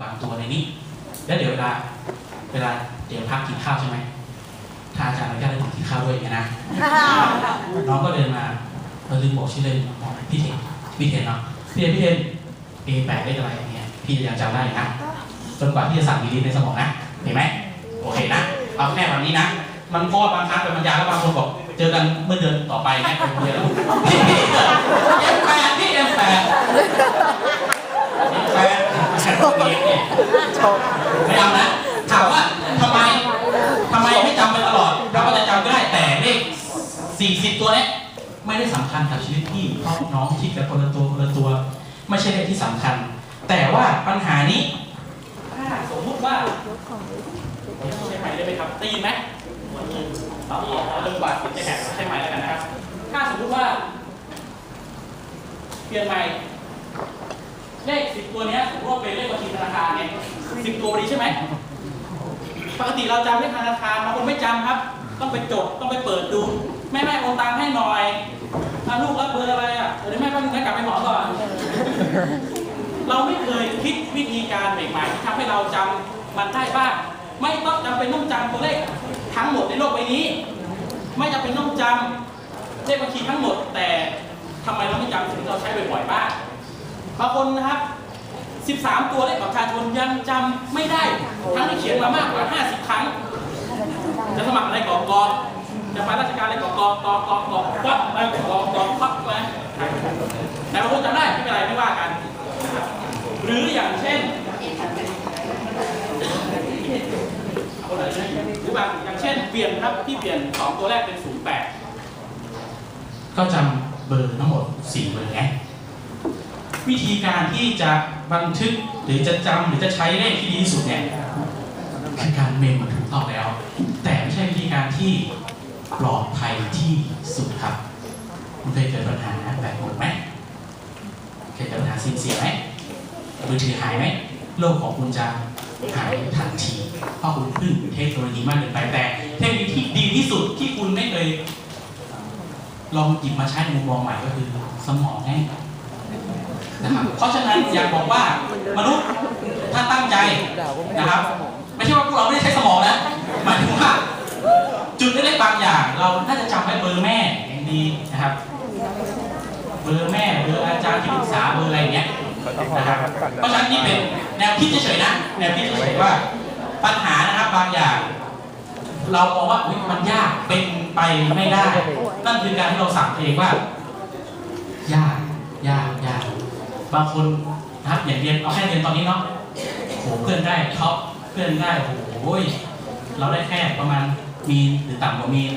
บางตัวในนี้ แล้วเดี๋ยวเวลาเวลาเดี๋ยวพักกินข้าวใช่ไหมถ้าอาจารย์อนุญาตให้ผมกินข้าวด้วยอย่างนี้ยนะน้องก็เดินมาเราลืมบอกชื่อเล่นน้องพี่เทนพี่เทนเนาะพี่เทนพี่เทนเอแปดเลขอะไรอย่างเงี้ยพี่ยังจำได้อยู่นะจนกว่าที่จะสั่งดีๆในสมองนะเห็นไหมโอเคนะเอาแค่แบบนี้นะมันก็บางครั้งเป็นบรรยายแล้วบางคนบอกเจอกันเมื่อเดือนต่อไปแม่คนเดียวแล้วพี่เอ็มแปดพี่เอ็มแปดเอ็มแปดเนี่ย ชอบไม่เอานะถามว่าทำไมทำไมไม่จำไปตลอดเราก็จะจำก็ได้แต่เลข40 ตัวเนี้ยไม่ได้สำคัญกับชีวิตพี่เพราะน้องคิดแบบคนละตัวคนละตัว ไม่ใช่เลขที่สำคัญ แต่ว่าปัญหานี้ถ้าสมมติว่าใช่ไหมได้ไหมครับได้ยินไหมตอนนี้เอาเรื่องบาทติดในแหบใช่ไหมแล้วกันนะครับ ถ้าสมมติว่าเปลี่ยนใหม่ เลขสิบตัวเนี้ยสมมติว่าเป็นเลขบัญชีธนาคารเนี่ยสิบตัวพอดีใช่ไหมปกติเราจำเลขธนาคารบางคนไม่จำครับ ต้องไปจดต้องไปเปิดดู แม่แม่โอนตังค์ให้หน่อยถ้าลูกรับเบอร์อะไรอะเดี๋ยวแม่แป๊บนึงนะกลับไปหมอก่อนเราไม่เคยคิดวิธีการใหม่ๆที่ทำให้เราจำมันได้บ้างไม่ต้องจำเป็นต้องจำตัวเลขทั้งหมดในโลกใบนี้ ไม่จำเป็นต้องจำเลขบัญชีทั้งหมด แต่ทำไมเราไม่จำสิ่งที่เราใช้บ่อยๆบ้าง บางคนนะครับ 13 ตัวเลขประชาชนยังจำไม่ได้ ทั้งที่เขียนมามากกว่า 50 ครั้ง จะสมัครอะไรกอกกอกจะไปราชการอะไรกอกกอกกอกกอกกอควักไปกอกกอกควักมาแต่บางคนจำได้ไม่เป็นไรไม่ว่ากัน หรืออย่างเช่นเอาคนไหนะหรือบางอย่างเช่นเปลี่ยนครับที่เปลี่ยนสองตัวแรกเป็น 08 ก็จำเบอร์ทั้งหมด 4 เบอร์ไง วิธีการที่จะบันทึกหรือจะจำหรือจะใช้เลขที่ดีที่สุดเนี่ยคือการเมมมันถูกต้องแล้ว แต่ไม่ใช่วิธีการที่ปลอดภัยที่สุดครับคุณเคยเกิดปัญหาแบบผมไหมเคยเกิดปัญหาสิ้นเสียไหมมือถือหายไหมโลกของคุณจะหายทันทีเพราะคุณพึ่งเทคโนโลยีมากเกินไปแต่เทคโนโลยีที่ดีที่สุดที่คุณไม่เคยลองหยิบมาใช้ในมุมมองใหม่ก็คือ สมองไง นะครับเพราะฉะนั้นอยากบอกว่ามนุษย์ถ้าตั้งใจนะครับ ไม่ใช่ว่าพวกเราไม่ได้ใช้สมองนะหมายถึงว่าจุดเล็กๆบางอย่าง เราน่าจะจำไว้เบอร์แม่อย่างดีนะครับ เบอร์แม่เบอร์อาจารย์ที่ปรึกษาเบอร์อะไรอย่างเงี้ยนะครับเพราะฉะนั้นนี่เป็นแนวคิดเฉยๆนะแนวคิดเฉยๆว่าปัญหานะครับบางอย่าง เรามองว่าเฮ้ยมันยากเป็นไปไม่ได้ นั่นคือการที่เราสั่งเองว่ายากยากยาก บางคนนะครับอย่างเรียนเอาแค่เรียนตอนนี้เนาะโหเพื่อนได้ท็อปเพื่อนได้โอ้โหเราได้แค่ประมาณมีนหรือต่ำกว่ามีน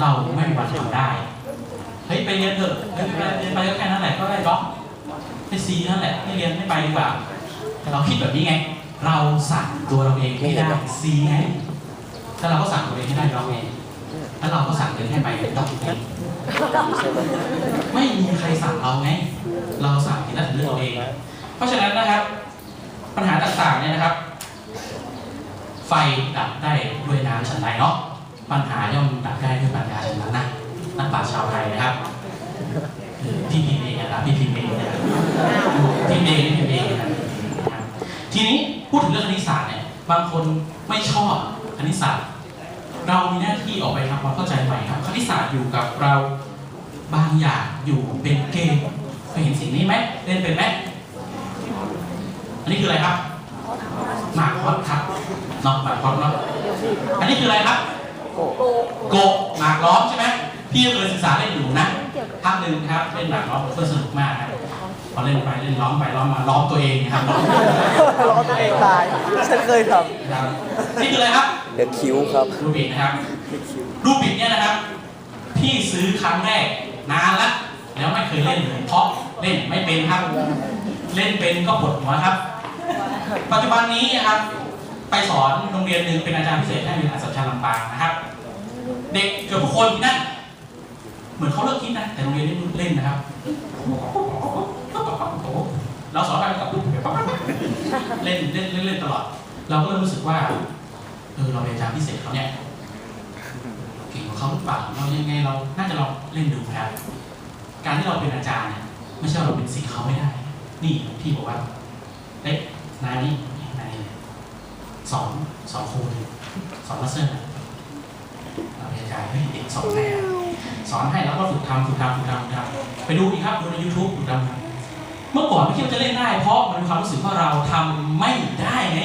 เราไม่มีวันทำได้เฮ้ยไปเรียนเถอะเฮ้ยไปเรียนไปก็แค่นั้นแหละก็ได้ด็อกให้ซีนั่นแหละไม่เรียนไม่ไปดีกว่าแต่เราคิดแบบนี้ไง เราสั่งตัวเราเองให้ได้ซีไงถ้าเราก็สั่งตัวเองให้ได้ด็อกเองแล้วเราก็สั่งตัวเองให้ไปด็อกเองไม่มีใครสั่งเราไง เราสั่งที่นั่นถึงเรื่องเราเอง เพราะฉะนั้นนะครับ ปัญหาต่างๆเนี่ยนะครับ ไฟดับได้ด้วยน้ำฉันใดเนาะปัญหาย่อมดับได้ด้วยปัญญาฉันนั้นนะนักปราชญ์ชาวไทยนะครับพี่พิมพ์เองนะครับพี่พิมพ์เองนะพี่เองพี่เองนะทีนี้พูดถึงเรื่องคณิตศาสตร์เนี่ยบางคนไม่ชอบคณิตศาสตร์เรามีหน้าที่ออกไปทำความเข้าใจใหม่ครับคณิตศาสตร์อยู่กับเราบางอย่างอยู่เป็นเกม ยเห็นสิ่งนี้ไหมเล่นเป็นไหมอันนี้คืออะไรครับหมากฮอตครับเนาะหมากฮอตเนาะอันนี้คืออะไรครับโอ้โกะหมากล้อมใช่ไหมพี่ก็เคยศึกษาเล่นอยู่นะภาคหนึ่งครับเล่นหมากล้อมเพื่อสนุกมากครับพอเล่นไปเล่นล้อมไปล้อมมาล้อมตัวเองนะครับล้อมร้อนตัวเองตายฉันเคยทนะครับนี่คืออะไรครับำเดอะคิวครับรูบิกนะครับรูปบิกเนี่ยนะครับพี่ซื้อครั้งแรกนานละแล้วไม่เคยเล่นเลยเพราะเล่ นไม่เป็นครับ เล่นเป็นก็ปวดหัวครับ ปัจจุบันนี้นะครับ ไปสอนโรงเรียนหนึ่งเป็นอาจารย์พิเศษให้เรียนอัศชัญลำปางนะครับ เด็กเกือบทุกคนที่นั่นเหมือนเขาเลิกคิดนะแต่โรงเรียนนี่เล่นนะครับเราสอนไปกับเล่นเล่นเล่นตลอด เราก็เริ่มรู้สึกว่าเออเราเป็นอาจารย์พิเศษเขาเนี่ยเก่งกว่าเขาหรือเปล่าเรายังไงเราน่าจะลองเล่นดูครับการที่เราเป็นอาจารย์เนี่ย ไม่ใช่เราเป็นศิษย์เขาไม่ได้ นี่พี่บอกว่าเอ๊ะนายนี่นายสอนสอนครูเลยสอนมาสเตอร์นะเราพยายามให้เด็กสอนให้อะสอนให้แล้วก็ฝึกทำฝึกทำฝึกทำฝึกทำไปดูอีกครับดูใน YouTube ฝึกทำเมื่อก่อนไม่คิดว่าจะเล่นได้ เพราะมันมีความรู้สึกว่าเราทำไม่ได้ไง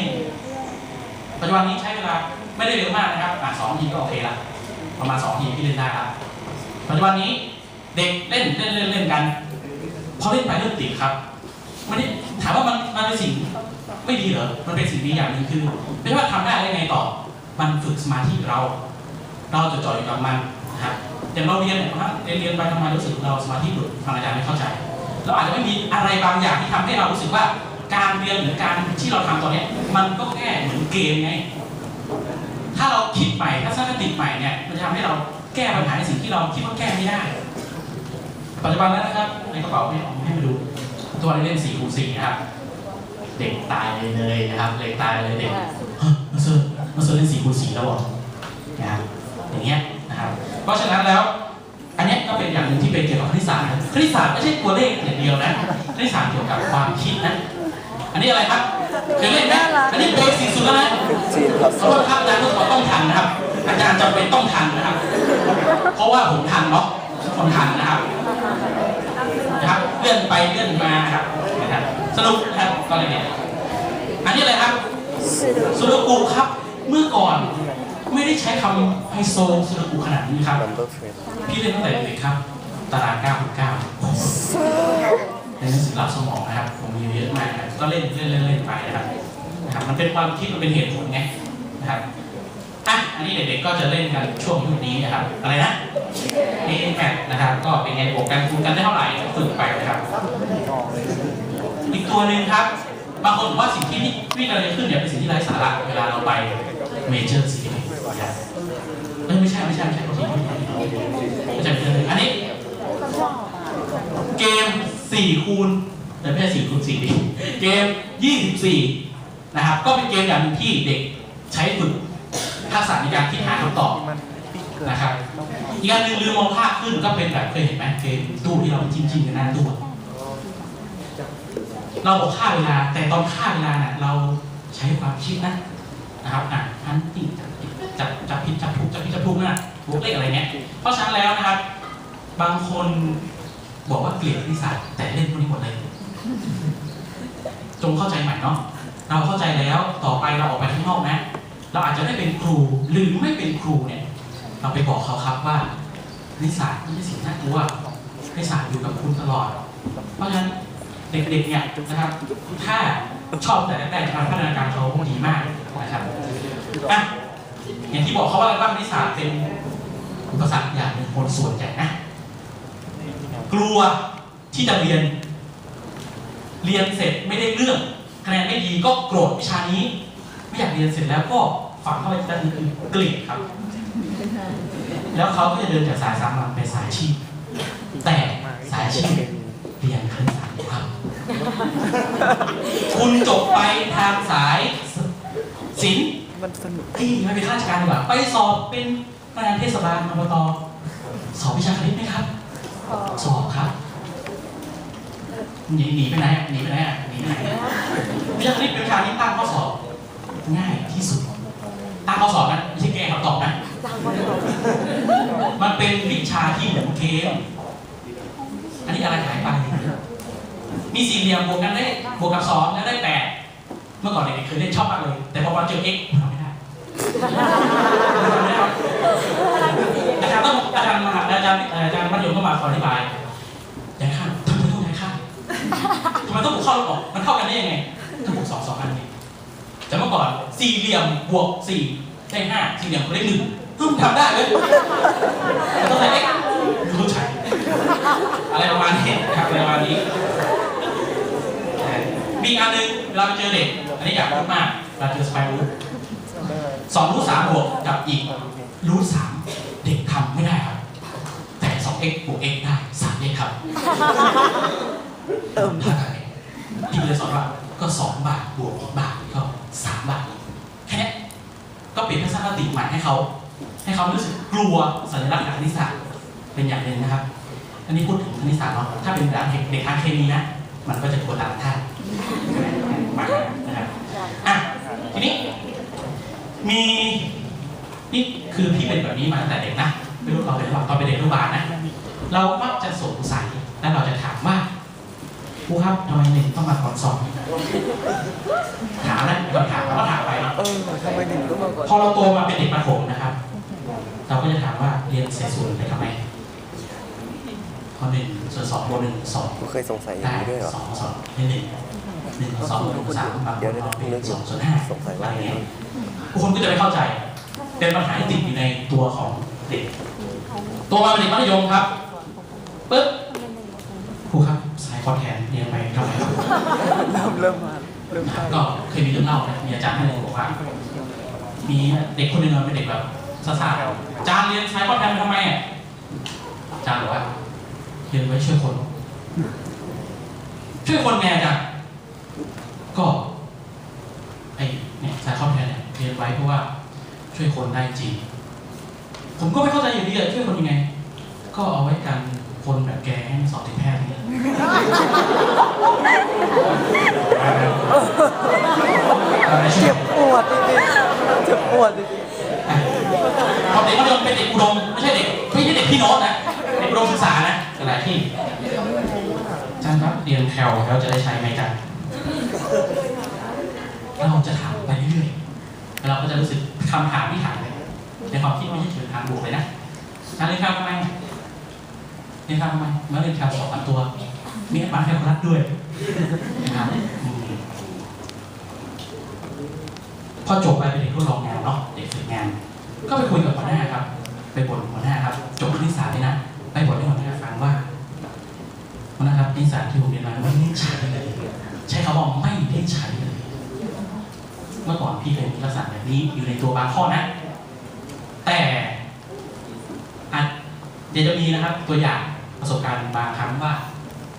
ปัจจุบันนี้ใช้เวลาไม่ได้เร็วมากนะครับอะสองทีก็โอเคละประมาณสองทีที่เล่นได้ละปัจจุบันนี้เด็กเล่นเล่นเล่นเล่นกัน พอเล่นไปเริ่มติดครับไม่ได้ถามว่ามันมันเป็นสิ่งไม่ดีเหรอ มันเป็นสิ่งดีอย่างหนึ่งคือไม่ใช่ว่าทำได้ได้ไงต่อ มันฝึกสมาธิเรา เราจะจ่อยกับมันนะครับอย่างเราเรียนเนี่ยนะเรียนเรียนไปทำไมรู้สึกเราสมาธิหลุดฟังอาจารย์ไม่เข้าใจ เราอาจจะไม่มีอะไรบางอย่างที่ทำให้เรารู้สึกว่าการเรียนหรือการที่เราทำตอนนี้มันก็แค่เหมือนเกมไง ถ้าเราคิดใหม่ถ้าสร้างคติใหม่เนี่ยมันจะทำให้เราแก้ปัญหาในสิ่งที่เราคิดว่าแก้ไม่ได้ ปัจจุบันแล้วนะครับในกระเป๋าเนี่ยเอามาให้มาดูตัวนี้เล่น4คูณ4นะครับ เด็กตายเลยเลยนะครับเด็กตายเลยเด็กเฮ้ยมาเซอร์มาเซอร์เล่น4คูณ4แล้วเหรอนะครับอย่างเงี้ยนะครับ เพราะฉะนั้นแล้ว อันเนี้ยก็เป็นอย่างหนึ่งที่เป็นเกี่ยวกับคณิตศาสตร์นะคณิตศาสตร์ไม่ใช่ตัวเลขอย่างเดียวนะคณิตศาสตร์เกี่ยวกับความคิดนะอันนี้อะไรครับเคยเล่นไหมอันนี้เบสิกสุดแล้วนะจีนครับขอโทษครับอาจารย์ต้องต้องทันนะครับ อาจารย์จำเป็นต้องทันนะครับ เพราะว่าผมทันเนาะผมทันนะครับนะครับ เลื่อนไปเลื่อนมาครับนะครับสรุปนะครับก็เลยเนี่ยอันนี้อะไรครับสุดกูครับเมื่อก่อนไม่ได้ใช้คำไฮโซสุดกูขนาดนี้ครับ พี่เล่นตั้งแต่เด็กครับ ตาราง9 9ในหนังสือรับสมองนะครับผมมีเยอะมากนะครับก็เล่นเล่นเล่นเล่นไปนะครับนะครับ มันเป็นความคิดมันเป็นเหตุผลไงนะครับ อันนี้เด็กๆก็จะเล่นกันช่วงยุคนี้นะครับ อะไรนะเอแมนะครับ ก็เป็นไงบวกกันคูณกันได้เท่าไหร่ฝึกไปนะครับ อีกตัวหนึ่งครับ บางคนบอกว่าสิ่งที่วิ่งอะไรขึ้นเนี่ยเป็นสิ่งที่ไร้สาระเวลาเราไปเมเจอร์ซีนะครับเอ้ยไม่ใช่ไม่ใช่ไม่ใช่ไม่ใช่ไม่ใช่ไม่ใช่อันนี้ เกม4คูณแต่ไม่ใช่4คูณ4ดิเกม 24 นะครับ ก็เป็นเกมอย่างที่เด็กใช้ฝึก ทักษะในการคิดหาคำตอบนะครับอีกอันหนึ่งลืมมองภาพขึ้นก็เป็นแบบเคยเห็นไหมเกมตู้ที่เราไปจิ้มๆกันหน้าตู้เราบอกค่าเวลา แต่ตอนค่าเวลาน่ะเราใช้ความคิดนะนะครับอะอันที่จับจับผิดจับถูกจับผิดจับถูกน่ะบวกเลขอะไรเงี้ยเพราะฉะนั้นแล้วนะครับ บางคนบอกว่าเกลียดคณิตศาสตร์แต่เล่นพวกนี้หมดเลยจงเข้าใจใหม่เนาะเราเข้าใจแล้วต่อไปเราออกไปข้างนอกนะ เราอาจจะได้เป็นครูหรือไม่เป็นครูเนี่ยเราไปบอกเขาครับว่าคณิตศาสตร์ไม่ใช่สิ่งน่ากลัวคณิตศาสตร์อยู่กับคุณตลอด เพราะฉะนั้นเด็กๆเนี่ยนะครับถ้าชอบแต่แรกๆการพัฒนาการเขาดีมากนะครับอะอย่างที่บอกเขาว่าว่าคณิตศาสตร์เป็นอุปสรรคอย่างหนึ่งคนส่วนใหญ่นะ กลัวที่จะเรียน เรียนเสร็จไม่ได้เรื่องคะแนนไม่ดีก็โกรธวิชานี้ ไม่อยากเรียนเสร็จแล้วก็ฝังเข้าไปในใจคือเกลียดครับ แล้วเขาก็จะเดินจากสายสามัญไปสายอาชีพ แต่สายอาชีพเรียนคณิตศาสตร์ครับ คุณจบไปทางสายศิลป์มันสนุกเอ้ยไม่เป็นข้าราชการดีกว่า ไปสอบเป็นประธานเทศบาลอบตสอบวิชาคณิตไหมครับ สอบครับหนีหนีไปไหนอะหนีไปไหนอะหนีไปไหนอะวิชาคณิตเป็นวิชาที่ตั้งข้อสอบ ง่ายที่สุดตั้งข้อสอบนะไม่ใช่แก้คำตอบนะมันเป็นวิชาที่เหมือนเกมอันนี้อะไรหายไป มีสี่เหลี่ยมบวกกันได้บวกกับสองแล้วได้แปดเมื่อก่อนเด็กๆเคยเล่นชอบมากเลย แต่พอมาเจอ x ทำไม่ได้ทำไม่ได้ครับอาจารย์ต้องอาจารย์มหาอาจารย์เอ่ออาจารย์มัธยมก็มาขออธิบายย้ายข้างทำไมต้องย้ายข้างทำไมต้องบวกเข้าลบออกมันเท่ากันได้ยังไงต้องบวกสองสองอันนี้ แต่เมื่อก่อนสี่เหลี่ยมบวกสี่ได้ห้าสี่เหลี่ยมก็ได้หนึ่งเพิ่งทำได้เลยแต่ต้องใช้ x รู้ใช้อะไรประมาณนี้นะครับอะไรประมาณนี้ มีอีกอันหนึงเราไปเจอเด็ก อันนี้อยากพูดมาก เราเจอสไปรูทสองรูทสามบวกกับอีกรูทสามเด็กทำไม่ได้ครับ แต่สอง x บวก x ได้สาม x ครับเติมเท่ากันพี่เลยสอนว่าก็สองบาทบวกอีกบาทก็ สามบาทแค่นี้ก็เปลี่ยนทัศนคติใหม่ให้เขาให้เขารู้สึกกลัวสัญลักษณ์ทางคณิตศาสตร์เป็นอย่างหนึ่งนะครับ อันนี้พูดถึงคณิตศาสตร์เนาะถ้าเป็นแบบเด็กทางเคมีนะมันก็จะกลัวตามท่านมานะครับอะทีนี้ มีนี่คือพี่เป็นแบบนี้มาตั้งแต่เด็กนะไม่รู้เราเป็นหรือเปล่าตอนเป็นเด็กอนุบาลนะเรามักจะสงสัยและเราจะถามว่า ครูครับทำไมเด็กต้องมาก่อนสอบถามนะก่อนถามเราก็ถามไปเนาะเออทำไมหนึ่งต้องมาก่อนพอเราโตมาเป็นเด็กประถมนะครับเราก็จะถามว่าเรียนเศษส่วนไปทำไมข้อหนึ่งส่วนสองบวกหนึ่งสองกูเคยสงสัยอย่างได้นี้ด้วยเหรอสองสองให้หนึ่งหนึ่งสองหนึ่งสามบางคเดี๋ยวนเดี๋ยวเอาเป็นเรื่องสองส่วนห้าสงสัยว่าอะไรไงเงี้ยทุกคนก็จะไม่เข้าใจ เป็นปัญหาที่ติดอยู่ในตัวของเด็กตัวมาเป็นเด็กมัธยมครับปึ๊บครู ครับสายคอนแทนเรียนไปเท่าไหร่ครับเริ่มเริ่มมาเริ่มเข้าก็เคยมีเรื่องเล่านะมีอาจารย์ท่านหนึ่งบอกว่ามีเด็กคนหนึ่งเป็นเด็กแบบซ่าๆอาจารย์เรียนสายคอนแทนไปทำไมอะอาจารย์บอกว่าเรียนไว้ช่วยคน ช่วยคนไงอาจารย์ก็ไอ้เนี่ยสายคอนแทนเนี่ยเรียนไว้เพราะว่าช่วยคนได้จริง ผมก็ไม่เข้าใจอยู่ดีอะช่วยคนยังไง ก็เอาไว้กัน คนแบบแกให้สอบติดแพทย์เนี่ยะไรช่วย เจ็บปวดจริงๆเจ็บปวดจริง พอเด็กมัธยมเป็นเด็กอุดมไม่ใช่เด็กไม่ใช่เด็กพี่โน้ตนะเด็กอุดมศึกษานะหลายที่อาจารย์ครับเรียนแคลแล้วจะได้ใช้ไหมอาจารย์เราจะถามไปเรื่อยๆแล้วเราก็จะรู้สึกคำถามที่ถามเลยในความคิดไม่ใช่เชิงทางบวกเลยนะอาจารย์เรียนแคลทำไมเรียนแคลทำไมเมื่อเรียนแคลสองสามตัว มีแอดวานซ์แคลคูลัสด้วยนะครับอืมพอจบไปเป็นเด็กทดลองงานเนาะเด็กฝึกงาน ก็ไปคุยกับหัวหน้าครับ ไปบ่นหัวหน้าครับ จบคณิตศาสตร์เลยนะ ไปบ่นให้หัวหน้าฟังว่าหัวหน้าครับคณิตศาสตร์ที่ผมเรียนมาไม่ได้ใช้เลย ใช้คำว่าไม่ได้ใช้เลย เมื่อก่อนพี่เคยมีลักษณะแบบนี้อยู่ในตัวบางข้อนะ แต่อาจเดี๋ยวจะมีนะครับ ตัวอย่าง ประสบการณ์บางครั้งว่า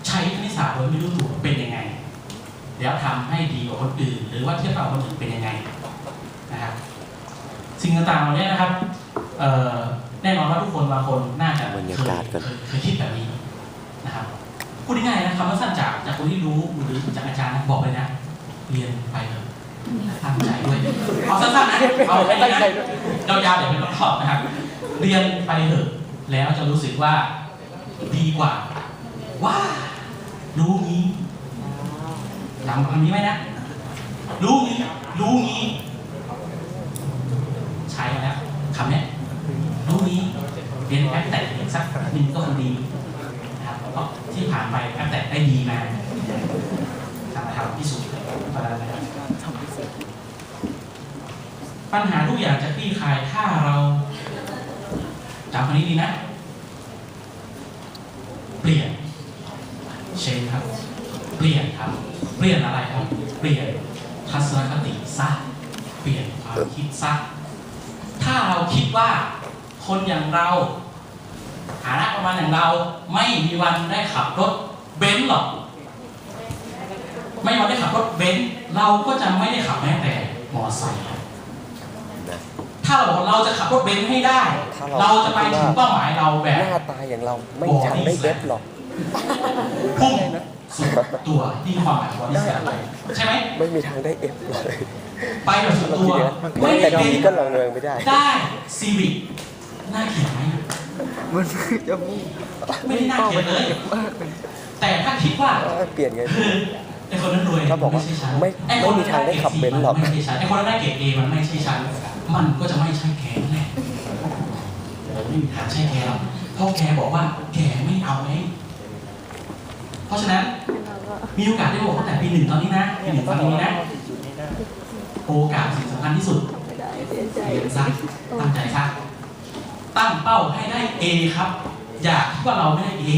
ใช้คณิตศาสตร์โดยไม่รู้ตัวเป็นยังไง แล้วทำให้ดีกว่าคนอื่น หรือว่าเทียบกับคนอื่นเป็นยังไงนะครับสิ่งต่างๆเหล่านี้นะครับเอ่อแน่นอนว่าทุกคนบางคนน่าจะเคยเคยเคยคิดแบบนี้นะครับพูดง่ายๆนะคำว่าสั้นจากจากคนที่รู้หรือจากอาจารย์นะบอกเลยนะ เรียนไปเถอะตั้งใจด้วยเอาสั้นๆนะเอาแค่นี้นะยาวๆเดี๋ยวไม่ต้องตอบนะครับ เรียนไปเถอะแล้วจะรู้สึกว่า ดีกว่าว่ารู้งี้จำคำนี้ไว้นะ รู้งี้ รู้งี้ ใช้มาแล้วคำนี้รู้นี้เรียนแอปแต่อีกสักหนึ่งก็คงดีนะครับเพราะที่ผ่านไปแอปแต่ได้ดีมาทำมาทำพิสูจน์ประมาณนั้นนะครับปัญหาทุกอย่างจะคลี่คลายถ้าเราจำคำนี้ดีนะ เปลี่ยนเชนครับ เปลี่ยนครับ เปลี่ยนอะไรครับ เปลี่ยนทัศนคติซะเปลี่ยนความคิดซะถ้าเราคิดว่าคนอย่างเราฐานะประมาณอย่างเราไม่มีวันได้ขับรถเบนซ์หรอก ไม่มีวันได้ขับรถเบนซ์เราก็จะไม่ได้ขับแม้แต่มอเตอร์ไซค์ครับๆนะถ้าเราบอกเราจะขับรถเบนซ์ให้ได้ เราจะไปถึงเป้าหมายเราแบหบน้าตาอย่างเราไม่อยากได้เด็บหรอกพุ่ง สุดตัวที่ความหมายของบริษัทใช่ไหมไม่มีทางได้เอฟเลยไปแบบสุดเราตัคิดวอย่างนั้นไม่แต่ได้ทีเป็นก็ลองเริงไม่ได้ ได้ซีวิกน่าเกลียดไหมมันจะมุ่งไม่ได้น่าเกลียดเลยแต่ถ้าคิดว่าเปลี่ยนไงคือไอ้คนนั้นรวยเขาบอกว่าไม่ใช่ฉันไม่อ้คนไม่มีทางได้ขับเบนซ์หรอกมันไม่ใช่ฉันไอ้คนนั้นได้เกรดเอมันไม่ใช่ฉันมันก็จะไม่ใช่แกนั่นแหละไม่มีทางใช่แกหรอกเพราะแกบอกว่าแกไม่เอาไงเพ ราะฉะนั้นมีโอกาสได้บอกตั้งแต่ปีหนึ่งตอนนี้นะปีหนึ่งตอนนี้นะ โอกาสสิ่งสำคัญที่สุดเรียนซะตั้งใจซะตั้งเป้าให้ได้ A ครับ อย่าคิดว่าเราไม่ได้ A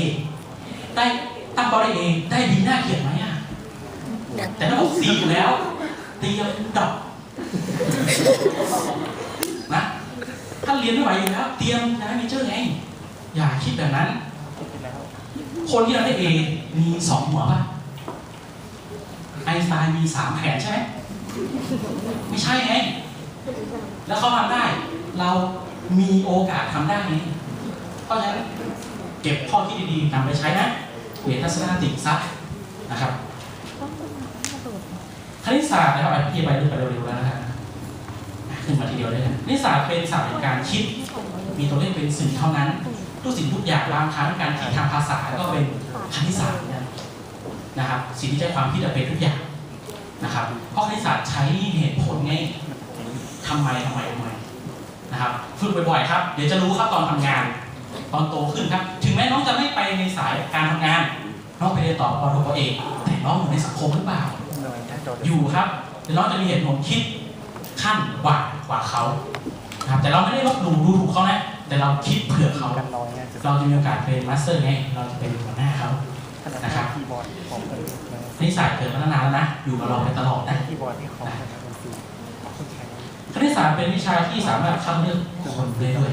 ได้ตั้งเป้าได้ A ได้ดีน่าเกลียดไหมอะแต่ถ้าบอก C อยู่แล้วเตรียมดอกนะถ้าเรียนไม่ไหวอยู่แล้วเตรียมย้ายเมเจอร์ไงอย่าคิดแบบนั้น คนที่เราได้ A มีสองหัวป่ะไอสไตน์มีสามแขนใช่ไหมไม่ใช่ไงแล้วเขาทำได้ เรามีโอกาสทำได้ไงเพราะฉะนั้นเก็บข้อคิดดีๆนำไปใช้นะเปลี่ยนทัศนคติซะนะครับคณิตศาสตร์นะครับอธิบายเรื่องไปเร็วๆแล้วนะครับขึ้นมาทีเดียวเลยนะนิสสาสตร์เป็นศาสตร์แห่งการคิด มีตัวเลขเป็นสื่อเท่านั้น ทุกสิ่งทุกอย่างบางครั้งการคิดทางภาษาก็เป็นคณิตศาสตร์เหมือนกันนะครับ สิ่งที่ใช้ความคิดเป็นทุกอย่างนะครับ เพราะคณิตศาสตร์ใช้เหตุผลไงทำไมทำไมทำไมนะครับฝึกบ่อยๆครับ เดี๋ยวจะรู้ครับตอนทำงาน ตอนโตขึ้นครับ ถึงแม้น้องจะไม่ไปในสายการทำงานน้องไปเรียนต่อปอโทปอเอกแต่น้องอยู่ในสังคมหรือเปล่า อยู่ครับแต่น้องจะมีเหตุผลคิดขั้นกว่ากว่าเขานะครับแต่เราไม่ได้ลบหลู่ดูถูกเขานะ แต่เราคิดเผื่อเขากันน้อยไงเราจะมีโอกาสเป็นมาสเตอร์ไงเราจะเป็นหัวหน้าเขานะครับคีย์บอร์ดของคนนิสัยเกิดมาตั้งนานแล้วนะ อยู่กับเราไปตลอดนะคีย์บอร์ดที่เขาเป็นคนสื่อคนใช้คณิตศาสตร์เป็นวิชาที่สามารถคัดเลือกคนได้ด้วย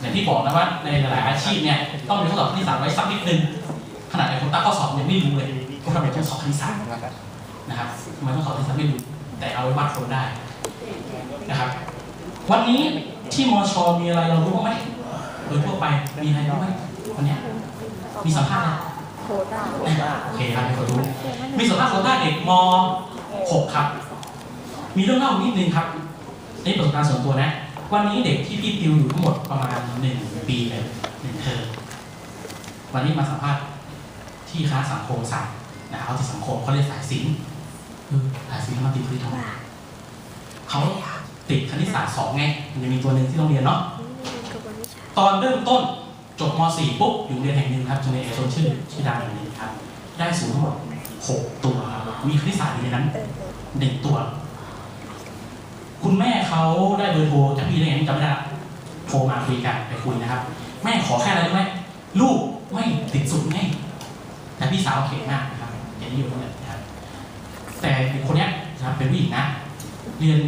อย่างที่บอกนะว่าในหลายๆอาชีพเนี่ยต้องมีข้อสอบคณิตศาสตร์ไว้สักนิดนึงขนาดในคนตั้งข้อสอบยังไม่รู้เลยว่าทำไมต้องสอบคณิตศาสตร์นะครับนะครับทำไมต้องสอบคณิตศาสตร์ไม่รู้แต่เอาไว้วัดคนได้นะครับ วันนี้ ที่มชมีอะไรเรารู้บ้างไหมโดยทั่วไปมีอะไรรู้ไหมวันเนี้ยมีสัมภาษณ์ไหมโคต้าโอเคครับมีคนรู้มีสัมภาษณ์โควต้าเด็กม .6 ครับ มีเรื่องเล่านิดนึงครับในประสบการณ์ส่วนตัวนะ วันนี้เด็กที่พี่ติวอยู่ทั้งหมดประมาณหนึ่งปีเลยหนึ่งเทอมวันนี้มาสัมภาษณ์ที่คณะสังคมศาสตร์นะครับเอาที่สังคมเขาเรียนสายศิลป์คือสายศิลป์มาติดพื้นทองเขา ติดคณิตศาสตร์สองไง มันจะมีตัวหนึ่งที่ต้องเรียนเนาะ ตอนเริ่มต้นจบม .4 ปุ๊บอยู่โรงเรียนแห่งหนึ่งครับจะมีเอกชนชื่อชื่อดังแห่งหนึ่งครับ ได้สูงทั้งหมด6ตัวครับ มีคณิตศาสตร์อยู่ในนั้นหนึ่งตัว คุณแม่เขาได้เบอร์โทรจากพี่ได้ไงจำไม่ได้ละโทรมาคุยกันไปคุยนะครับ แม่ขอแค่อะไรรู้ไหมลูกไม่ติดสุดไงแต่พี่สาวเก่งมากนะครับเก่งอยู่ตรงนี้นะครับแต่เด็กคนเนี้ยนะครับเป็นผู้หญิงนะ เรียน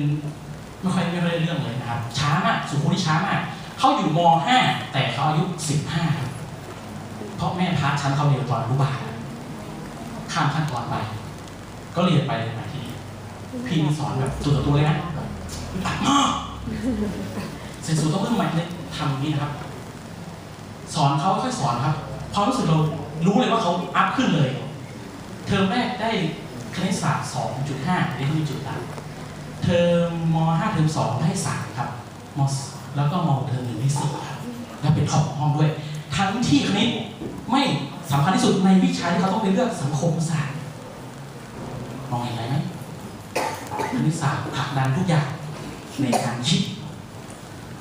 ไม่ค่อยไม่ค่อยได้เรื่องเลยนะครับ ช้ามากสุขุมที่ช้ามาก เขาอยู่ม .5 แต่เขาอายุ 15 เพราะแม่พาชั้นเขาเรียนตอนอนุบาลข้ามขั้นตอนไป ก็เรียนไปเรียนาทีพี่นี่สอนแบบตัวต่อตัวเลยนะอึดอัดมากเซนสูต้องเพิ่มใหม่เลยทำนี้นะครับ สอนเขาค่อยสอนครับความรู้สึกเรารู้เลยว่าเขาอัพขึ้นเลย เทอมแรกได้คณิตศาสตร์ 2.5ได้ที่จุดละ เทอมม .5 เทอม 2 ได้ 3 ครับมแล้วก็มเทอมหนึ่งได้สี่ครับและเป็นท็อปของห้องด้วย ทั้งที่คณิตไม่สำคัญที่สุดในวิชาที่เขาต้องไปเลือกสังคมศาสตร์มองเห็นอะไรไหมคณิตศาสตร์ผลักดันทุกอย่างในการคิด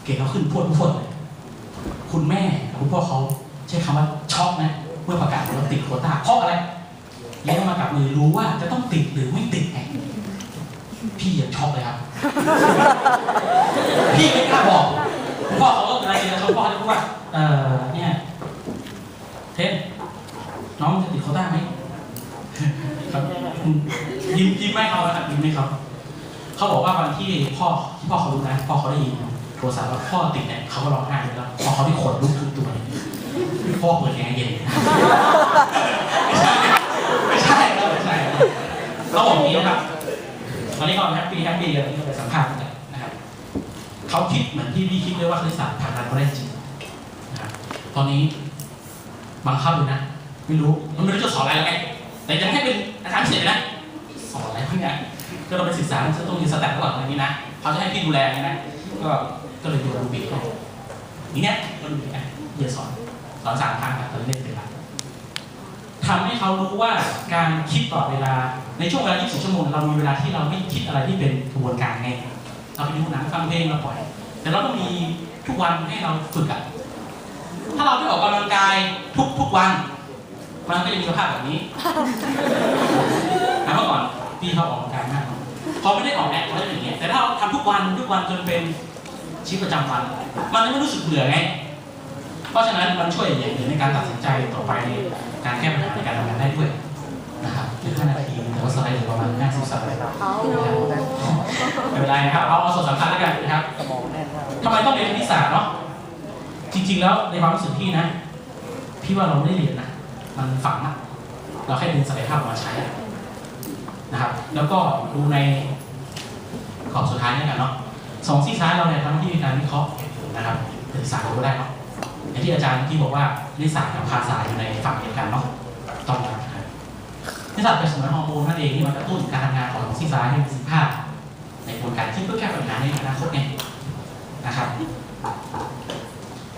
เก่งเขาขึ้นพรวดพรวดเลยคุณแม่กับคุณพ่อเขาใช้คำว่าช็อกนะเมื่อประกาศว่าติดโควต้าเพราะอะไรเลี้ยงมากับมือรู้ว่าจะต้องติดหรือไม่ติดไง พี่ยังช็อกเลยครับ พี่ไม่กล้าบอกพ่อเขาก็อะไรกันเขาพ่อจะพูดว่าเออเนี่ยเทนน้องจะติดโควต้าไหมครับยิ้มยิ้มไม่เขานะครับยิ้มไม่เขาเขาบอกว่าวันที่พ่อที่พ่อเขารู้นะพ่อเขาได้ยินโทรศัพท์ว่าพ่อติดเนี่ยเขาก็ร้องไห้เลยแล้วพอเขาได้ขนลุกทุกตัวพ่อเปิดแอร์เย็นไม่ใช่ไม่ใช่ไม่ใช่เขาบอกอย่างนี้นะครับ ตอนนี้ก็แฮปปี้แฮปปี้กันที่เราไปสัมภาษณ์กันนะครับเขาคิดเหมือนที่พี่คิดเลยว่าคณิตศาสตร์ผลักดันเขาได้จริงนะครับตอนนี้บังคับเลยนะไม่รู้มันไม่รู้จะสอนอะไรแล้วไงแต่ยังให้เป็นอาจารย์เศษเลยนะสอนอะไรพวกเนี้ยก็เราไปศึกษาจะต้องมีสแตทก่อนอะไรนี้นะเขาจะให้พี่ดูแลอย่างนี้นะ ก็ก็เลยดูรูบิกให้อย่างเนี้ยก็ดูบิกอะเดี๋ยวสอนสอนสามครั้งครับตอนนี้เล่นเป็นหลักทำให้เขารู้ว่าการคิดต่อเวลา ในช่วงเวลา24ชั่วโมง เรามีเวลาที่เราไม่คิดอะไรที่เป็นกระบวนการไงเราไปดูหนังฟังเพลงเราปล่อย แต่เราต้องมีทุกวันให้เราฝึกอะถ้าเราไม่ออกกำลังกายทุกทุกวันมันก็จะมีสภาพแบบนี้นะเมื่อก่อนพี่เขาออกกำลังกายมากพอไม่ได้ออกแอคเขาจะเป็นอย่างเงี้ยแต่ถ้าเราทำทุกวันทุกวันจนเป็นชีวิตประจำวัน มันจะไม่รู้สึกเบื่อไง เพราะฉะนั้นมันช่วยอย่างหนึ่งในการตัดสินใจต่อไปในการแก้ปัญหาในการทำงานได้ด้วย นะครับเหลือ5นาทีแต่ว่าสไลด์เหลือประมาณ50สไลด์เอาไม่เป็นไรนะครับเอาเอาส่วนสำคัญแล้วกันนะครับสมองแน่นมากทำไมต้องเรียนคณิตศาสตร์เนาะจริง ๆ แล้วในความรู้สึกพี่นะพี่ว่าเราไม่ได้เรียนนะมันฝังอะเราแค่ดึงศักยภาพมาใช้อะนะครับ แล้วก็ดูในกรอบสุดท้ายนี่กันเนาะสองที่ซ้ายเราเนี่ยทำที่มีการวิเคราะห์เหตุผลนะครับเป็นศาสตร์รู้ได้เนาะอย่างที่อาจารย์ที่บอกว่านิสสัยกับภาษาอยู่ในฝั่งเดียวกันเนาะต้อง นะครับนิสสัยเป็นสมองฮอร์โมนนั่นเองที่มันกระตุ้นการทำงานของซีซ้ายให้มีประสิทธิภาพ ในกระบวนการคิดเพื่อแก้ปัญหาในในอนาคตไงนะครับ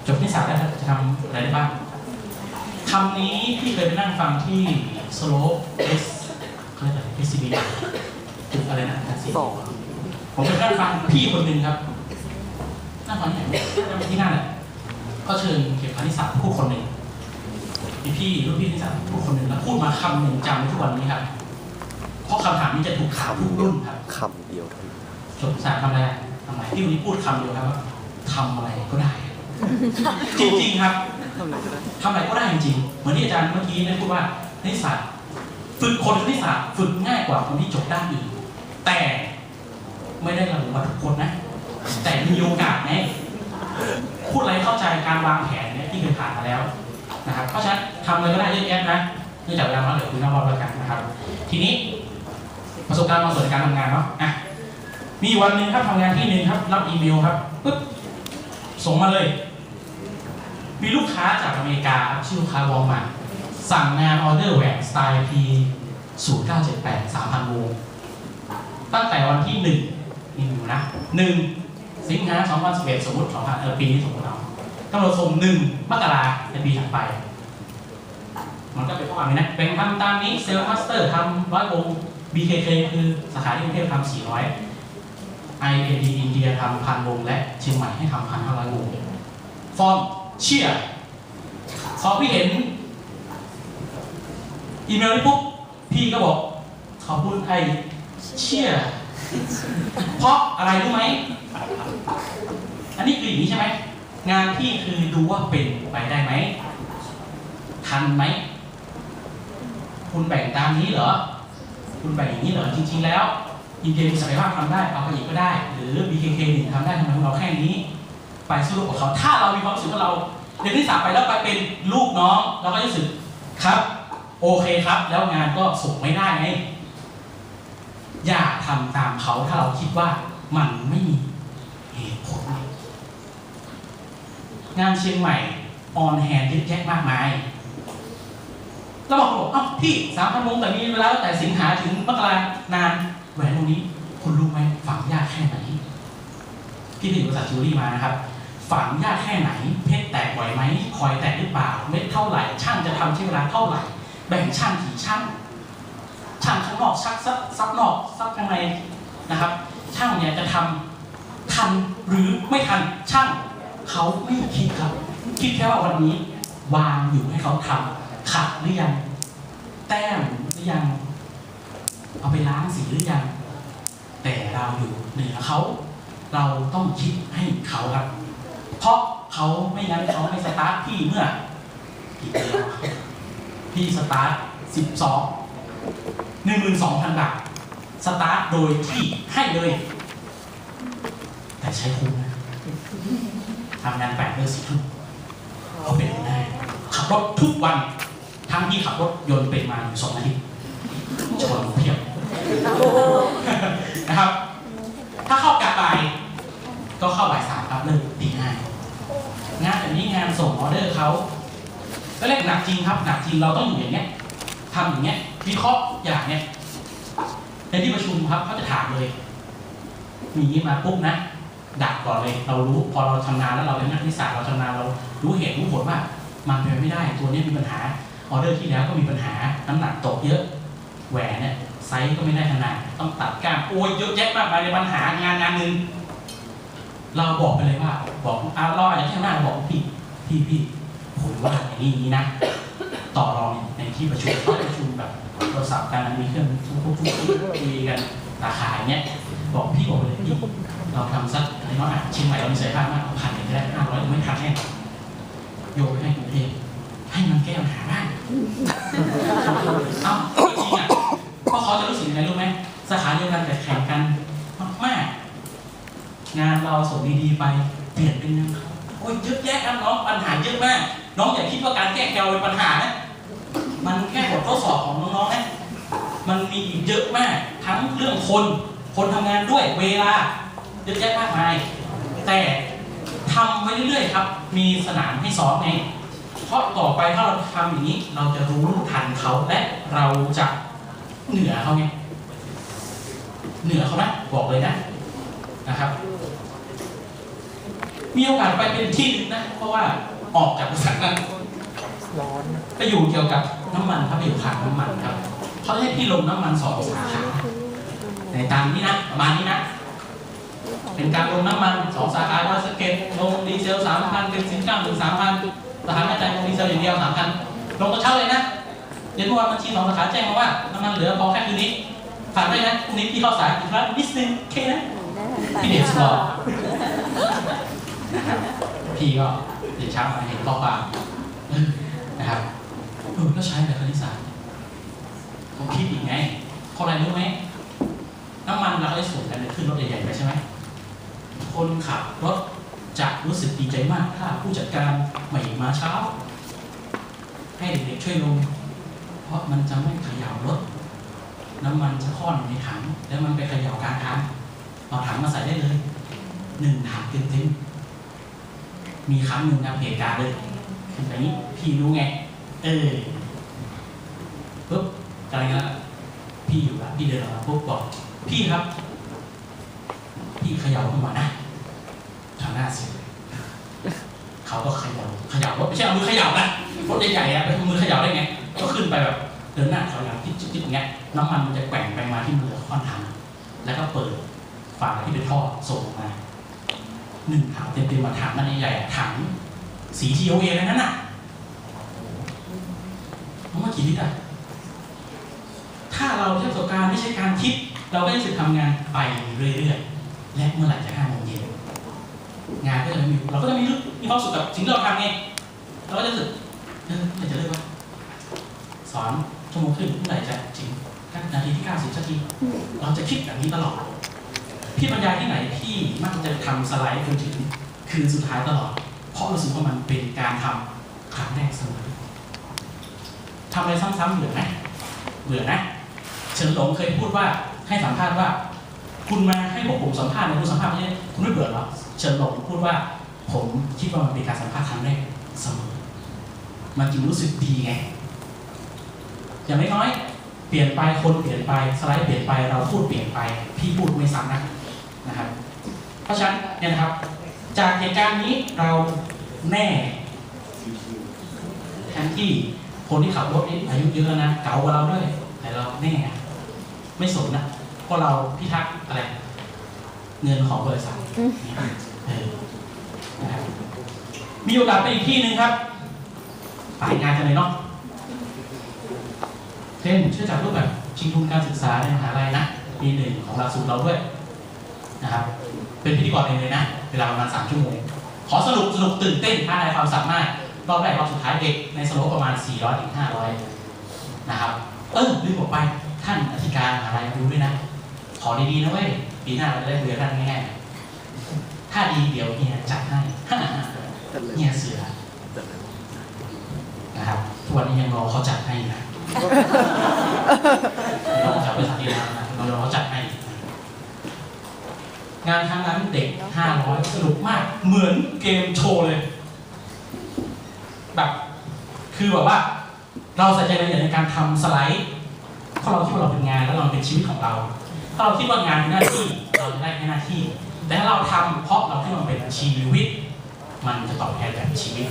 จบนิสสัยแล้วจะทำอะไรได้บ้างคำนี้พี่เคยไปนั่งฟังที่สโลปเอสเขาเรียกอะไร SCB จุดอะไรนะสิสองผมไปนั่งฟังพี่คนหนึ่งครับนั่งฟังที่ไหนนั่งที่นั่นแหละก็เชิญเกี่ยวกับนิสสัยพูดคนหนึ่ง มีพี่รุ่นพี่นิสสัยพูดคนหนึ่งแล้วพูดมาคำหนึ่งจำไว้ทุกวันนี้ครับ เพราะคำถามนี้จะถูกถามทุกรุ่นครับคำเดียวเท่านั้นจบสารทำอะไรทำไมที่วันนี้พูดคำเดียวครับว่าทำอะไรก็ได้ จริงๆครับทำอะไรก็ได้ทำอะไรก็ได้จริงๆเหมือนที่อาจารย์เมื่อกี้ได้พูดว่านิสสัยฝึกคนคณิตศาสตร์ฝึกง่ายกว่าคนที่จบด้านอื่น แต่ไม่ได้ระบุว่าทุกคนนะ แต่มีโอกาสไงพูดอะไรเข้าใจการวางแผนเนี่ยที่เคยผ่านมาแล้ว นะครับเพราะฉะนั้นทำอะไรก็ได้เยอะแยะนะเนื่องจากเวลาน้อยเหลือคุณนอกรอบแล้วกันนะครับ ทีนี้ประสบการณ์บางส่วนในการทำงานเนาะอะมีวันหนึ่งครับทำงานที่หนึ่งครับ รับอีเมลครับปึ๊บส่งมาเลย มีลูกค้าจากอเมริกาครับชื่อลูกค้าวอลมา สั่งงานออเดอร์แหวนสไตล์ P 0 9 7 8 3,000วงตั้งแต่วันที่หนึ่งนี่อยู่นะหนึ่งสิงหา2011สมมติ2,000เออปีนี้สมมติเอา กำหนดส่งหนึ่งมกราในปีถัดไป มันก็เป็นข้อความนี้นะแบ่งทำตามนี้เซลล์มาสเตอร์ทำร้อยวง BKK คือสาขาที่กรุงเทพทำ400 IAD อินเดียทำพันวงและเชียงใหม่ให้ทำพันห้าร้อยวงฟอร์มเชียร์พอพี่เห็นอีเมลนี้ปุ๊บพี่ก็บอกขอบคุณไอเชียร์เพราะอะไรรู้ไหม อันนี้คืออย่างนี้ใช่ไหม งานพี่คือดูว่าเป็นไปได้ไหมทันไหม คุณแบ่งตามนี้เหรอ คุณแบ่งอย่างนี้เหรอ จริง ๆ แล้วอินเดียมีศักยภาพทำได้ เอาไปอีกก็ได้ หรือ BKK หนึ่งทำได้ทำไมเราแค่นี้ ไปสู้กับเขา ถ้าเรามีความรู้สึกว่าเราเรียนที่สามไปแล้วไปเป็นลูกน้องเราก็จะรู้สึกครับ โอเคครับ แล้วงานก็ส่งไม่ได้ไงอย่าทำตามเขาถ้าเราคิดว่ามันไม่มีเหตุผล งานเชียงใหม่ออนแฮนด์เยอะแยะมากมายแล้วบอกบอกเอ้าพี่สามพันวงแต่มีเวลาแต่สิงหาถึงมกรานานแหวนวงนี้คุณรู้ไหมฝังยากแค่ไหนพี่ถึงบริษัทจิวเวลรี่มานะครับ ฝังยากแค่ไหน เพชรแตกไหวไหมคอยแตกหรือเปล่า เม็ดเท่าไหร่ ช่างจะทำใช้เวลาเท่าไหร่ แบ่งช่างกี่ช่าง ช่างข้างนอกชักซับซับนอกซับข้างในนะครับ ช่างเนี่ยจะทำทันหรือไม่ทันช่าง เขาไม่คิดครับ คิดแค่ว่าวันนี้ วางอยู่ให้เขาทำขัดหรือยัง แต้มหรือยัง เอาไปล้างสีหรือยัง แต่เราอยู่เหนือเขา เราต้องคิดให้เขาครับ เพราะเขาไม่งั้นเขาไม่สตาร์ทพี่เมื่อกี่ปีที่สตาร์ทสิบสองหนึ่งหมื่นสองพันบาทสตาร์ทโดยที่ให้เลย แต่ใช้คุ้มนะำงานแปดเดือสิบทุ่มเขาเป็นได้ขับรถทุกวัน ทั้งที่ขับรถยนต์เป็นมาอยู่สองอาทิตย์ชนเพียบนะครับ ถ้าเข้ากะบ่ายก็เข้าบ่ายสามครับเลิกตีห้างานแบบนี้งานส่งออเดอร์เขาก็เรียกหนักจริงครับหนักจริงเราต้องอยู่อย่างเงี้ยทำอย่างเงี้ยวิเคราะห์อย่างเนี้ยในที่ประชุมครับเขาจะถามเลยมีมาปุ๊บนะ ดักก่อนเลย เรารู้พอเราชำนาญแล้วเราเป็นนักวิชาสตร์เราชำนาญเรารู้เหตุรู้ผลว่ามันเป็นไปไม่ได้ตัวนี้มีปัญหาออเดอร์ที่แล้วก็มีปัญหาน้ำหนักตกเยอะแหวนเนี่ยไซส์ก็ไม่ได้ขนาดต้องตัดก้ามโอ้ยเยอะแยะมากมายในปัญหางานงานหนึ่งเราบอกไปเลยว่า บอกอะเราอาจจะแค่หน้าบอกพี่พี่พี่ผมว่าอย่างนี้นี้นะ ต่อรองในที่ประชุมเขาประชุมแบบโทรศัพท์กันมีเครื่องทุกทุกทุกคุยกันราคาเงี้ย บอกพี่บอกเลยพี่เราทำสักน้อยอะเชียงใหม่เรามีศักยภาพมากเอาพันหนึ่งได้ห้าร้อยไม่ทันแน่โยนไปให้กรุงเทพให้มันแก้ปัญหาบ้างเอ้าจริงอะเพราะเขาจะรู้สึกยังไงรู้ไหมสาขาเดียวกันแต่แข่งกันมากๆงานเราส่งดีๆไปเปลี่ยนเป็นงานเขาโอ้ยเยอะแยะครับน้องปัญหาเยอะมาก น้องอย่าคิดว่าการแก้แกวเป็นปัญหานะมันแค่บททดสอบของน้องๆนะมันมีอีกเยอะมาก ทั้งเรื่องคน คนทำงานด้วยเวลาเยอะแยะมากมาย แต่ทำไปเรื่อยๆครับ มีสนามให้ซ้อมไงเพราะต่อไปถ้าเราทำอย่างนี้ เราจะรู้ทันเขาและเราจะเหนือเขาไงเหนือเขานะบอกเลยนะนะครับ มีโอกาสไปเป็นที่หนึ่งนะ เพราะว่าออกจากบริษัทนั้นร้อนไปอยู่เกี่ยวกับน้ำมันครับไปอยู่ขังน้ำมันครับเขาให้พี่ลงน้ำมันสองสาขา ในตามนี้นะ ประมาณนี้นะ เป็นการลงน้ำมันสองสาขาว่าสเก็ตลงดีเซลสามพันเป็นสินค้าถึงสามพันสถานการณ์ลงดีเซลอย่างเดียวสามพันลงกระเช้าเลยนะเดี๋ยวเมื่อวานบัญชีสองสาขาแจ้งมาว่าน้ำมันเหลือพอแค่คืนนี้ฝากด้วยนะพรุ่งนี้พี่เข้าสายอีกครั้งนิดนึงโอเคนะพี่เดชรอพี่ก็เดี๋ยวเช้ามาเห็นข้อความนะครับเออก็ใช้แบบคณิตศาสตร์ผมคิดอีกไงเพราอะไรรู้ไหม น้ำมันเราได้สูงกันขึ้นรถใหญ่ๆไปใช่ไหมคนขับรถจะรู้สึกดีใจมากถ้าผู้จัดการไม่มาเช้า ให้เด็กๆช่วยลง เพราะมันจะไม่ขย่ารถ น้ำมันจะค่อนในถัง แล้วมันไปขย่ากลางทางเอาถังมาใส่ได้เลยหนึ่งถังเต็มๆมีครั้งหนึ่งนะเหตุการณ์เลยคือแบบนี้พี่รู้ไง เออปุ๊บอะไรเงี้ยพี่อยู่ละพี่เดินออกมาปุ๊บบอก พี่ครับ พี่เขย่าขึ้นมานะทางหน้าเสียเขาก็เขย่าเขย่ารถไม่ใช่เอามือเขย่านะรถใหญ่ๆอะไปเอามือเขย่าได้ไง ก็ขึ้นไปแบบเดินหน้าถอยหลังจิ๊บๆอย่างเงี้ยน้ำมันมันจะแกว่งไปมาที่มือค่อนถังแล้วก็เปิดฝาที่เป็นท่อส่งมาหนึ่งถังเต็มๆมาถังมันใหญ่ๆอะถังสีทีโอเอเลยนั่นน่ะมันว่ากี่ลิตรอะถ้าเราใช้ประสบการณ์ไม่ใช่การคิด เราก็จะรู้สึกทำงานไปเรื่อยๆ และเมื่อไหร่จะห้าโมงเย็นงานก็จะไม่มีเราก็จะมีรู้มีความสุขกับสิ่งที่เราทำไงเราก็จะรู้สึกเออเมื่อไหร่จะเลิกวะสอนชั่วโมงครึ่งเมื่อไหร่จะถึงนาทีที่เก้าสิบสักทีเราจะคิดแบบนี้ตลอด พี่บรรยายที่ไหนพี่มักจะทำสไลด์จนถึงคืนสุดท้ายตลอด เพราะรู้สึกว่ามันเป็นการทำครั้งแรกเสมอทำอะไรซ้ำๆเบื่อไหมเบื่อนะ เฉินหลงเคยพูดว่า ให้สัมภาษณ์ว่า คุณมาให้พวกผมสัมภาษณ์ในคุณสัมภาษณ์ไม่ใช่คุณไม่เบื่อหรอเฉินหลงพูดว่า ผมคิดว่ามันเป็นการสัมภาษณ์ครั้งแรกเสมอมันจึงรู้สึกดีไง อย่างน้อยๆเปลี่ยนไปคนเปลี่ยนไปสไลด์เปลี่ยนไปเราพูดเปลี่ยนไป พี่พูดไม่ซ้ำนะนะครับ เพราะฉะนั้นเนี่ยนะครับ จากเหตุการณ์นี้เราแน่แทนที่คนที่ขับรถนี่อายุเยอะนะเก่ากว่าเราด้วย แต่เราแน่ไม่สนนะ พราะเราพิทักษ์อะไร เงินของบริษัทเออนะครับมีโอกาสไปอีกที่หนึ่งครับสายงานกันเลยเนาะเช่นช่วยจัดรูปแบบชิงทุนการศึกษาในมหาลัยนะปีหนึ่งของหลักสูตรเราด้วยนะครับ เป็นพิธีกรเองเลยนะ เวลาประมาณสามชั่วโมง ขอสรุปสนุกตื่นเต้นท้าทายความสามารถรอบแรกรอบสุดท้ายเด็กในสโลปประมาณ 400ถึง500 นะครับ เออลืมบอกไปท่านอธิการมหาลัยดูด้วยนะข อดีๆนะเว้ยปีหน้าเราจะได้เรียนท่านง่ายๆถ้าดีเดี๋ยวเฮียจัดให้เฮียเสือนะครับทุกวันนี้ยังรอเขาจัดให้นะเราจัดบริษัทที่แล้วนะเรารอเขาจัดให้งานครั้งนั้นเด็ก 500 สนุกมาก เหมือนเกมโชว์เลย แบบ คือแบบว่า เราใส่ใจรายละเอียดในการทำสไลด์เพราะเราคิดว่าเราเป็นงานแล้วเราเป็นชีวิตของเรา ถ้าเราคิดว่างานเป็นหน้าที่เราจะได้แค่หน้าที่ แต่ถ้าเราทำเพราะเราคิดว่ามันเป็นชีวิต มันจะตอบแทนแบบชีวิต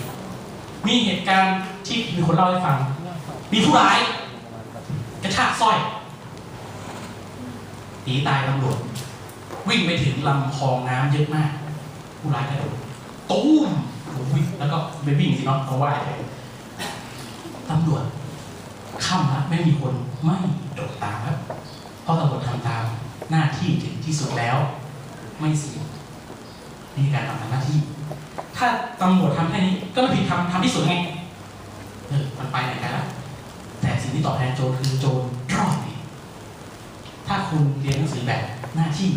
มีเหตุการณ์ที่มีคนเล่าให้ฟัง มีผู้ร้าย กระชากสร้อยหนีตายตำรวจวิ่งไปถึงลำคลองน้ำเยอะมาก ผู้ร้ายกระโดดตุ้มวิ่งแล้วก็ไปวิ่งสิเนาะเขาว่ายไปตำรวจค่ำแล้วไม่มีคนไม่โดดตามครับเพราะตำรวจ ที่สุดแล้ว ไม่เสียนี่การทำหน้าที่ ถ้าตำรวจทำแค่นี้ ก็ไม่ผิดทำทำที่สุดไงเออมันไปไหนกันละแต่สิ่งที่ตอบแทนโจรคือโจรรอดเองถ้าคุณเรียนหนังสือแบบหน้าที่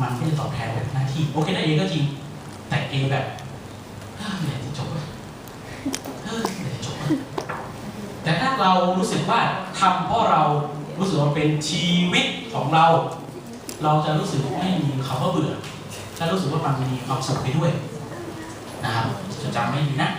มันก็จะตอบแทนแบบหน้าที่ โอเคได้เอก็จริง แต่เอแบบเฮ้ยเมื่อไหร่จะจบเฮ้ยเมื่อไหร่จะจบแต่ถ้าเรารู้สึกว่าทำเพราะเรารู้สึกว่าเป็นชีวิตของเรา เราจะรู้สึกไม่มีคำว่าเบื่อจะรู้สึกว่ามันมีความสุขไปด้วยนะครับจะจำไม่ดีนะ